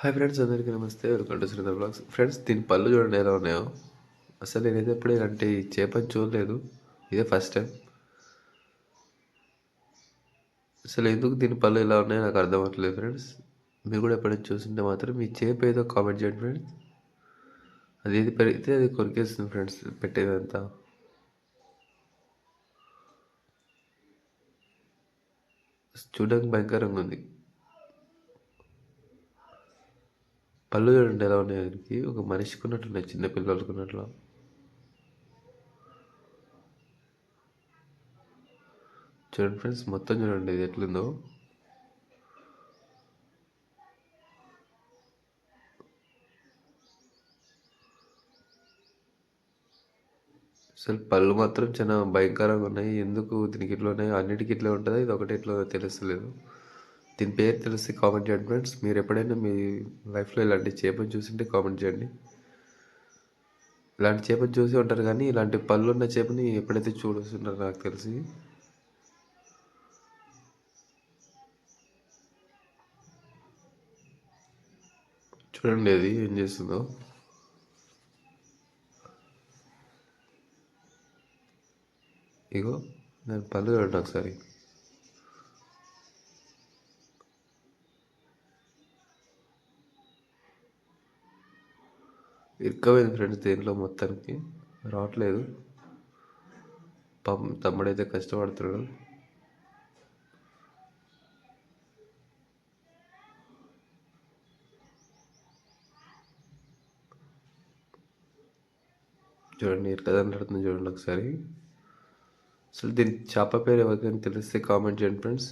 Hi friends అందరికీ namaste. Welcome to Sridhar vlogs. Friends దీని పళ్ళు చూడండి ఎలా ఉన్నాయో. అసలు నేనైతే ఎప్పుడు ఇలాంటి చేపని చూడలేదు. ఇదే ఫస్ట్ టైం అసలు ఎందుకు దీని పళ్ళు ఎలా ఉన్నాయో నాకు అర్థం అవ్వట్లేదు ఫ్రెండ్స్. మీరు కూడా ఎప్పుడైనా చూసింటే మాత్రం మీ చేప ఏదో కామెంట్ చేయండి ఫ్రెండ్స్. అది ఏది పెరిగితే అది కొరికేస్తుంది ఫ్రెండ్స్ పెట్టేదంతా. చూడడానికి భయంకరంగా ఉంది. పళ్ళు చూడండి ఎలా ఉన్నాయి ఆయనకి ఒక మనిషికి ఉన్నట్టున్నాయి చిన్న పిల్లలకు ఉన్నట్లు. చూడండి ఫ్రెండ్స్ మొత్తం చూడండి ఇది ఎట్లుందో. అసలు పళ్ళు మాత్రం చాలా భయంకరంగా ఉన్నాయి. ఎందుకు దీనికి ఇట్లా ఉన్నాయి? అన్నిటికీ ఇట్లా ఉంటుందా? ఇది ఒకటి ఇట్లా తెలుస్తలేదు. దీని పేరు తెలిసి కామెంట్ చేయండి ఫ్రెండ్స్. మీరు ఎప్పుడైనా మీ లైఫ్లో ఇలాంటి చేపను చూసింటే కామెంట్ చేయండి. ఇలాంటి చేపను చూసి ఉంటారు కానీ ఇలాంటి పళ్ళు ఉన్న చేపని ఎప్పుడైతే చూడొస్తున్నారో నాకు తెలిసి. చూడండి అది ఏం చేస్తుందో. ఇగో నేను పళ్ళు చూడండి ఒకసారి. ఇరుక్కపోయింది ఫ్రెండ్స్ దేంట్లో మొత్తానికి? రావట్లేదు. పాపం తమ్ముడైతే కష్టపడుతున్నాడు. చూడండి ఎట్లా దాంట్లాడుతుంది చూడండి ఒకసారి. అసలు దీని చేప పేరు ఎవరికైనా తెలిస్తే కామెంట్ చేయండి ఫ్రెండ్స్